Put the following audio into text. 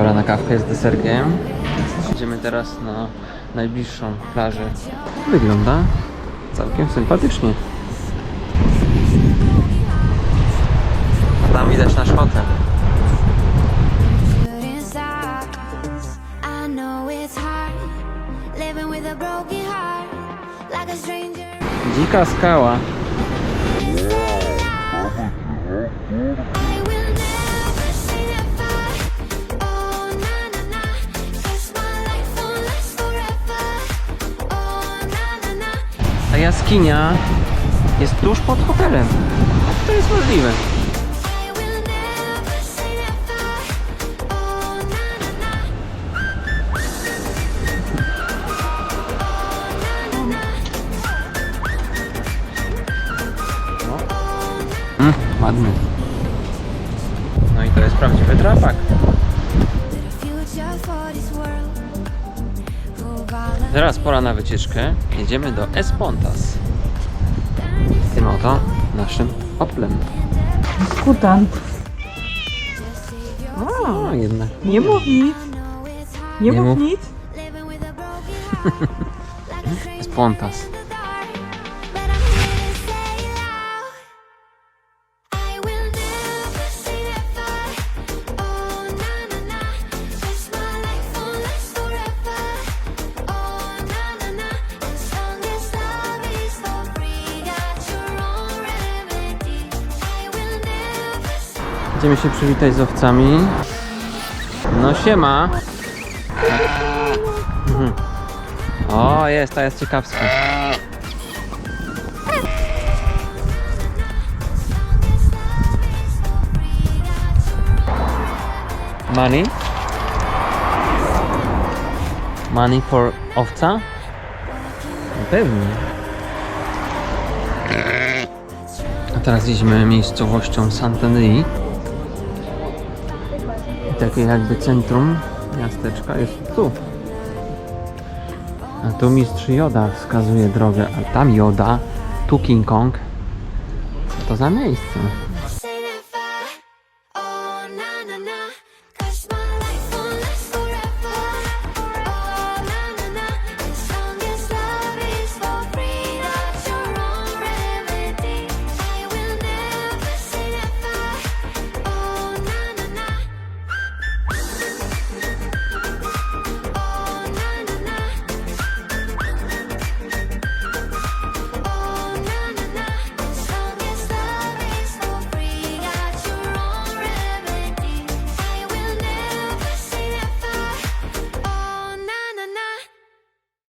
Pora na kawkę z deserkiem. Idziemy teraz na najbliższą plażę. Wygląda całkiem sympatycznie. A tam widać nasz hotel. good inside. Jaskinia jest tuż pod hotelem. To jest możliwe? Na. Mm, ładny. No i to jest prawdziwy drapak. Teraz pora na wycieczkę. Jedziemy do Espontas. Tym oto naszym Oplem. Skutant. O, jednak. Nie mów nic. Nie, Nie mów mów. nic. living Idziemy się przywitać z owcami. No siema. Mhm. O, jest, ta jest ciekawska. Money? Money for owca? No Pewnie. A teraz jedziemy miejscowością Saint-Denis. Takie jakby centrum miasteczka jest tu. A tu mistrz Joda wskazuje drogę, a tam Joda, tu King Kong. Co to za miejsce?